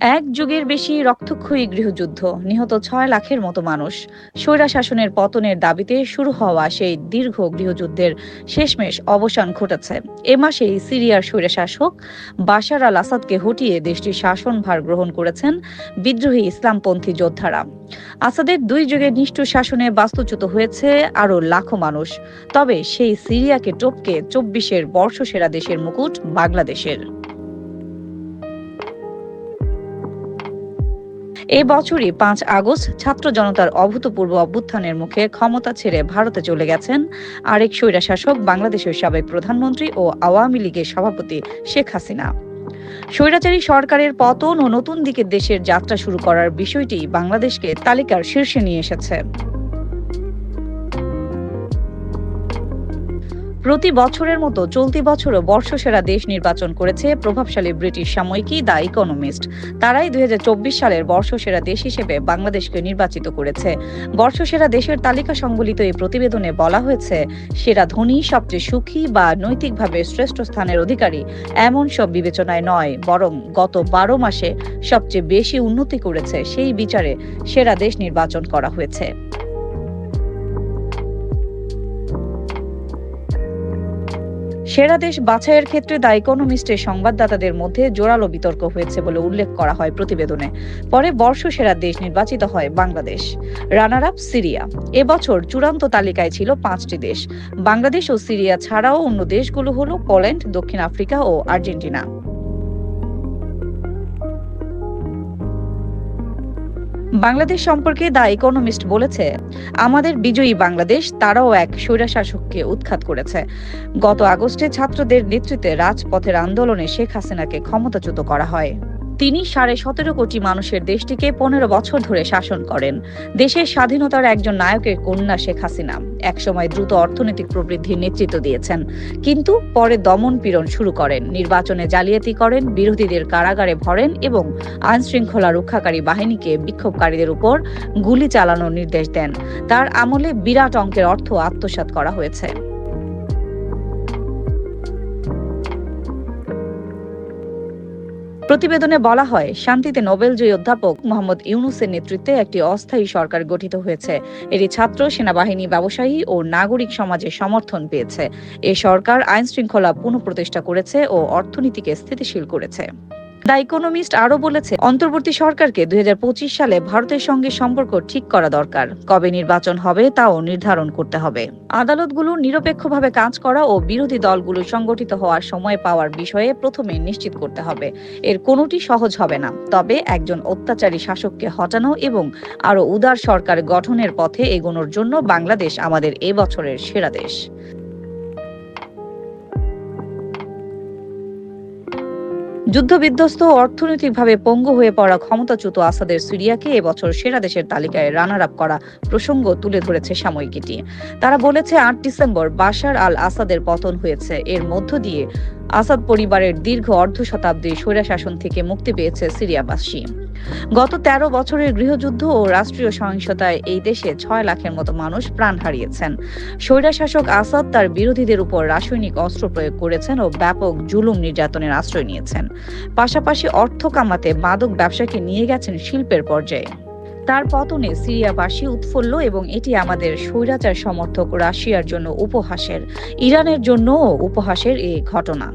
এক যুগের বেশি রক্তক্ষয়ী গৃহযুদ্ধ, নিহত ছয় লাখের মতো মানুষ। স্বৈরা শাসনের পতনের দাবিতে শুরু হওয়া সেই দীর্ঘ গৃহযুদ্ধের শেষমেশ অবসান ঘটেছে। এ মাসেই সিরিয়ার স্বৈরা শাসক বাশার আল আসাদকে হটিয়ে দেশটির শাসনভার গ্রহণ করেছেন বিদ্রোহী ইসলামপন্থী যোদ্ধারা। আসাদের দুই যুগের নিষ্ঠুর শাসনে বাস্তুচ্যুত হয়েছে আরও লাখো মানুষ। তবে সেই সিরিয়াকে টপকে চব্বিশের বর্ষসেরা দেশের মুকুট বাংলাদেশের। এ বছরই পাঁচ আগস্ট ছাত্র জনতার অভূতপূর্ব অভ্যুত্থানের মুখে ক্ষমতা ছেড়ে ভারতে চলে গেছেন আরেক স্বৈরাশাসক বাংলাদেশের সাবেক প্রধানমন্ত্রী ও আওয়ামী লীগের সভাপতি শেখ হাসিনা। স্বৈরাচারী সরকারের পতন ও নতুন দিকে দেশের যাত্রা শুরু করার বিষয়টি বাংলাদেশকে তালিকার শীর্ষে নিয়ে এসেছে। প্রতি বছরের মতো চলতি বছরও বর্ষসেরা দেশ নির্বাচন করেছে প্রভাবশালী ব্রিটিশ সাময়িকী দ্য ইকোনমিস্ট। তারাই দুই সালের বর্ষসেরা দেশ হিসেবে বাংলাদেশকে নির্বাচিত করেছে। বর্ষসেরা দেশের তালিকা সংবলিত এই প্রতিবেদনে বলা হয়েছে, সেরা ধনী, সবচেয়ে সুখী বা নৈতিকভাবে শ্রেষ্ঠ স্থানের অধিকারী এমন সব বিবেচনায় নয়, বরং গত বারো মাসে সবচেয়ে বেশি উন্নতি করেছে সেই বিচারে সেরা দেশ নির্বাচন করা হয়েছে। সেরা দেশ বাছাইয়ের ক্ষেত্রে দ্য ইকোনমিস্টের সংবাদদাতাদের মধ্যে জোরালো বিতর্ক হয়েছে বলে উল্লেখ করা হয় প্রতিবেদনে। পরে বর্ষ সেরা দেশ নির্বাচিত হয় বাংলাদেশ। Runner up Syria. এবছর চূড়ান্ত তালিকায় ছিল পাঁচটি দেশ। বাংলাদেশ ও সিরিয়া ছাড়াও অন্য দেশগুলো হলো পোল্যান্ড, দক্ষিণ আফ্রিকা ও আর্জেন্টিনা। বাংলাদেশ সম্পর্কে দ্য ইকোনমিস্ট বলেছে, আমাদের বিজয়ী বাংলাদেশ, তারাও এক স্বৈরাশাসককে উৎখাত করেছে। গত আগস্টে ছাত্রদের নেতৃত্বে রাজপথের আন্দোলনে শেখ হাসিনাকে ক্ষমতাচ্যুত করা হয়। তিনি সাড়ে সতেরো কোটি মানুষের দেশটিকে পনেরো বছর ধরে শাসন করেন। দেশের স্বাধীনতার একজন নায়কের কন্যা শেখ হাসিনা একসময় দ্রুত অর্থনৈতিক প্রবৃদ্ধির নেতৃত্ব দিয়েছেন, কিন্তু পরে দমন পীড়ন শুরু করেন। নির্বাচনে জালিয়াতি করেন, বিরোধীদের কারাগারে ভরেন এবং আইন শৃঙ্খলা রক্ষাকারী বাহিনীকে বিক্ষোভকারীদের উপর গুলি চালানোর নির্দেশ দেন। তার আমলে বিরাট অঙ্কের অর্থ আত্মসাৎ করা হয়েছে। প্রতিবেদনে বলা হয়, শান্তিতে নোবেলজয়ী অধ্যাপক মোহাম্মদ ইউনুসের নেতৃত্বে একটি অস্থায়ী সরকার গঠিত হয়েছে। এটি ছাত্র, সেনাবাহিনী, ব্যবসায়ী ও নাগরিক সমাজে সমর্থন পেয়েছে। এ সরকার আইন শৃঙ্খলা পুনঃপ্রতিষ্ঠা করেছে ও অর্থনীতিকে স্থিতিশীল করেছে। দ্য ইকোনমিস্ট আরও বলেছে, অন্তর্বর্তী সরকারকে দুই সালে ভারতের সঙ্গে সম্পর্ক ঠিক করা দরকার। কবে নির্বাচন হবে তাও নির্ধারণ করতে হবে। আদালতগুলো নিরপেক্ষভাবে কাজ করা ও বিরোধী দলগুলো সংগঠিত হওয়ার সময় পাওয়ার বিষয়ে প্রথমে নিশ্চিত করতে হবে। এর কোনোটি সহজ হবে না। তবে একজন অত্যাচারী শাসককে হটানো এবং আরও উদার সরকার গঠনের পথে এগোনোর জন্য বাংলাদেশ আমাদের এ বছরের সেরা দেশ। যুদ্ধবিধ্বস্ত অর্থনৈতিকভাবে পঙ্গু হয়ে পড়া ক্ষমতাচ্যুত আসাদের সিরিয়াকে এবছর সেরা দেশের তালিকায় রানার আপ করা প্রসঙ্গ তুলে ধরেছে সাময়িকীটি। তারা বলেছে, আট ডিসেম্বর বাশার আল আসাদের পতন হয়েছে। এর মধ্য দিয়ে আসাদ পরিবারের দীর্ঘ অর্ধ শতাব্দীর স্বৈরাশাসন থেকে মুক্তি পেয়েছে সিরিয়াবাসী। গত ১৩ বছরের গৃহযুদ্ধ ও রাষ্ট্রীয় সহিংসতায় এই দেশে ছয় লাখের মতো মানুষ প্রাণ হারিয়েছেন। স্বৈরাশাসক আসাদ তার বিরোধীদের উপর রাসায়নিক অস্ত্র প্রয়োগ করেছেন ও ব্যাপক জুলুম নির্যাতনের আশ্রয় নিয়েছেন। পাশাপাশি অর্থ কামাতে মাদক ব্যবসাকে নিয়ে গেছেন শিল্পের পর্যায়ে। তার পতনে সিরিয়াবাসী উৎফুল্ল এবং এটি আমাদের স্বৈরাচার সমর্থক রাশিয়ার জন্য উপহাসের, ইরানের জন্য উপহাসের এই ঘটনা।